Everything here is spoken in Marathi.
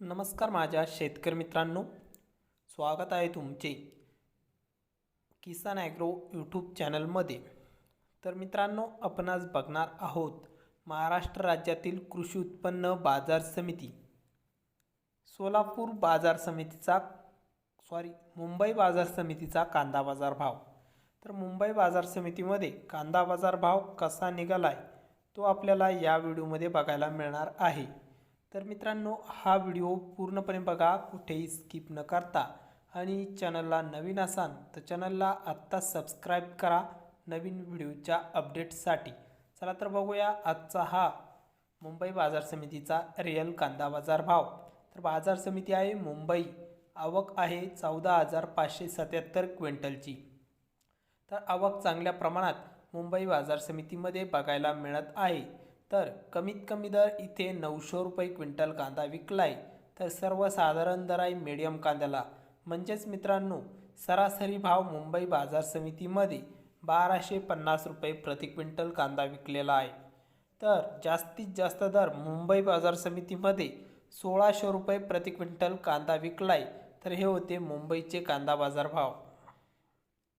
नमस्कार माझ्या शेतकरी मित्रांनो. स्वागत आहे तुमचे किसान ॲग्रो यूट्यूब चॅनलमध्ये. तर मित्रांनो आपण आज बघणार आहोत महाराष्ट्र राज्यातील कृषी उत्पन्न बाजार समिती. सोलापूर बाजार समितीचा सॉरी मुंबई बाजार समितीचा कांदा बाजार भाव. तर मुंबई बाजार समितीमध्ये कांदा बाजार भाव कसा निघाला आहे तो आपल्याला या व्हिडिओमध्ये बघायला मिळणार आहे. तर मित्रांनो हा व्हिडिओ पूर्णपणे बघा कुठेही स्किप न करता. आणि चॅनलला नवीन असाल तर चॅनलला आत्ता सबस्क्राईब करा नवीन व्हिडिओच्या अपडेटसाठी चला तर बघूया आजचा हा मुंबई बाजार समितीचा रिअल कांदा बाजार भाव. तर बाजार समिती आहे मुंबई. आवक आहे चौदा हजार पाचशे सत्याहत्तर क्विंटलची. तर आवक चांगल्या प्रमाणात मुंबई बाजार समितीमध्ये बघायला मिळत आहे. तर कमीत कमी दर इथे नऊशे रुपये क्विंटल कांदा विकलाय. तर सर्वसाधारण दर आहे मीडियम कांद्याला. म्हणजेच मित्रांनो सरासरी भाव मुंबई बाजार समितीमध्ये बाराशे पन्नास रुपये प्रति क्विंटल कांदा विकलेला आहे. तर जास्तीत जास्त दर मुंबई बाजार समितीमध्ये सोळाशे रुपये प्रति क्विंटल कांदा विकलाय. तर हे होते मुंबईचे कांदा बाजार भाव.